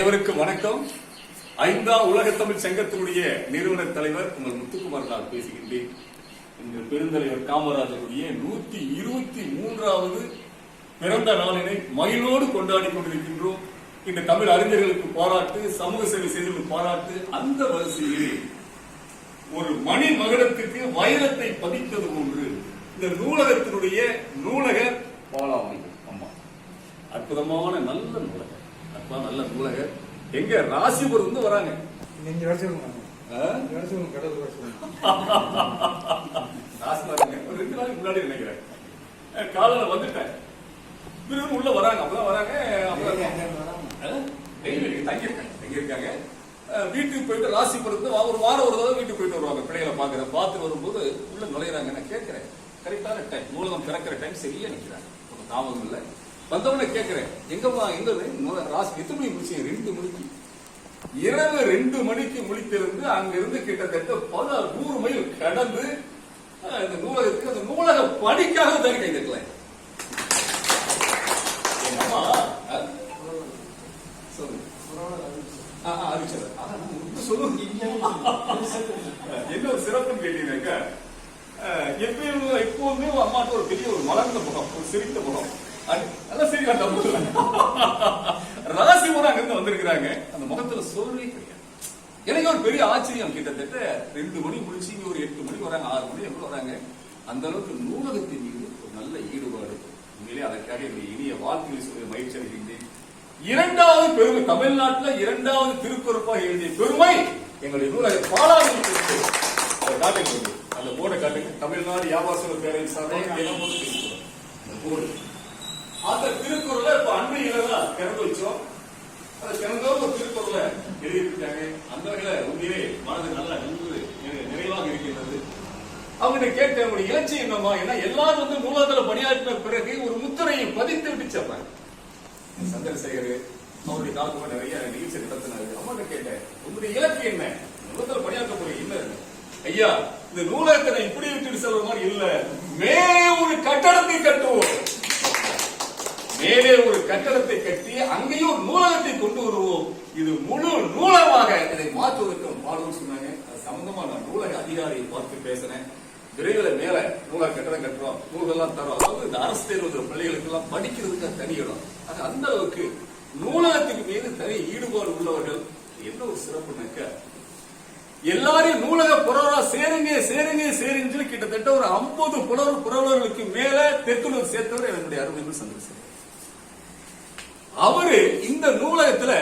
அனைவருக்கு வணக்கம். ஐந்தாம் உலக தமிழ் சங்கத்தினுடைய நிறுவன தலைவர் உங்கள் முத்துக்குமார் நான் பேசுகின்றேன். இந்த பெருந்தலைவர் காமராஜருடைய நூத்தி இருபத்தி மூன்றாவது பிறந்த நாளினை மயிலோடு கொண்டாடி கொண்டிருக்கின்றோம். இந்த தமிழ் அறிஞர்களுக்கு பாராட்டு சமூக சேவை செய்தவர்களுக்கு பாராட்டு அந்த வரிசையில் ஒரு மணி மகுடத்துக்கு வைரத்தை பதித்தது போன்று இந்த நூலகத்தினுடைய நூலக பாலாமை. அம்மா அற்புதமான நல்ல நூலகம். அற்புதமான நல்ல நூலகர் எங்க? ராசிபுரம் இருந்து வராங்க. நீங்க ஒரு ரெண்டு நாளைக்கு முன்னாடி நினைக்கிறேன். காலையில வந்துட்டேன். திரும்ப உள்ள வராங்க. அப்பதான் வராங்க. தங்கியிருக்காங்க. தங்கியிருக்காங்க வீட்டுக்கு போயிட்டு இருந்து வா- ஒரு வாரம் ஒரு தடவை வீட்டுக்கு போயிட்டு வருவாங்க. பிள்ளைகளை பாக்குறேன் பார்த்து வரும்போது உள்ள நுழையிறாங்க. நான் கேட்கிறேன். கரெக்டான டைம் நூலகம் திறக்கிற டைம் சரியா நிக்கிறாங்க ஒரு தாமதம் இல்லை. வந்தவொடனே கேட்கிறேன் எங்கம்மா எங்க ராசி எத்தனை மணி முடிச்சீங்க? ரெண்டு மணிக்கு. இரவு ரெண்டு மணிக்கு முடித்திருந்து அங்க இருந்து கிட்டத்தட்ட பல நூறு மைல் கடந்து இந்த நூலகத்துக்கு அந்த நூலக பணிக்காக தான் கை தட்டல. எங்க அம்மா என்ன ஒரு சிறப்புன்னு கேட்டீங்கன்னாக்கா, அஹ், எப்பயும் எப்பவுமே ஒரு அம்மாட்ட ஒரு பெரிய ஒரு மலர்ந்த முகம் ஒரு சிரித்த முகம். அது- அதான் சரி நான் தப்பு இல்லை. ராசி முறை அங்கிருந்து வந்திருக்கிறாங்க. அந்த முகத்துல சோர்வே கிடையாது. எனக்கு ஒரு பெரிய ஆச்சரியம். கிட்டத்தட்ட ரெண்டு மணி முடிச்சு இங்க ஒரு எட்டு மணிக்கு வராங்க ஆறு மணி எப்படி வராங்க. அந்த அளவுக்கு நூலகத்தின் மீது ஒரு நல்ல ஈடுபாடு. உண்மையிலே அதற்காக என்னுடைய இனிய வாழ்த்துக்களை சொல்லி மகிழ்ச்சி அடைகின்றேன். இரண்டாவது பெருமை தமிழ்நாட்டுல இரண்டாவது திருக்குறப்பாக எழுதிய பெருமை எங்களுடைய நூலக பாலாவதி காட்டுங்க அந்த போர்டை காட்டுங்க. தமிழ்நாடு வியாபார பேரவை சார்பாக. அந்த போர்டு அந்த திருக்குறளை இப்ப அண்மையில தான் திறந்து வச்சோம். அந்த திறந்தோம் ஒரு திருக்குறளை எழுதியிருக்காங்க அந்த வகையில உண்மையிலே மனது நல்லா நின்று நிறைவாக இருக்கின்றது. அவங்க கேட்ட ஒரு இலட்சியம் என்னமா ஏன்னா எல்லாரும் வந்து நூலகத்துல பணியாற்றின பிறகு ஒரு முத்திரையை பதித்து விட்டு செப்பாங்க சந்திரசேகர் அவருடைய காலத்துல நிறைய நிகழ்ச்சி நடத்தினாரு அம்மாட்ட கேட்டேன் உங்களுடைய இலக்கு என்ன? நூலகத்துல பணியாற்ற போறீங்க என்ன ஐயா இந்த நூலகத்தை இப்படி விட்டுட்டு செல்ற மாதிரி இல்ல. மே ஒரு கட்டடத்தை கட்டுவோம். மேலே ஒரு கட்டடத்தை கட்டி அங்கேயும் ஒரு நூலகத்தை கொண்டு வருவோம். இது முழு நூலகமாக இதை மாற்றுவதற்கு பாடுவோம் சொன்னாங்க. அது சம்பந்தமா நான் நூலக அதிகாரியை பார்த்து பேசினேன். விரைவில் மேல நூலக கட்டடம் கட்டுறோம். நூலெல்லாம் தரோம். அதாவது இந்த அரசு தேர்வு பிள்ளைகளுக்கு எல்லாம் படிக்கிறதுக்கு தனி இடம். அது அந்த அளவுக்கு நூலகத்துக்கு மீது தனி ஈடுபாடு உள்ளவர்கள். என்ன ஒரு சிறப்புனாக்க? எல்லாரையும் நூலக புறவரா சேருங்க சேருங்க சேருங்க சொல்லி கிட்டத்தட்ட ஒரு ஐம்பது புலவர் புறவர்களுக்கு மேல தெற்குலூர் சேர்த்தவர் என்னுடைய அருமைகள் சந்திரசேகர் அவரு இந்த நூலகத்துல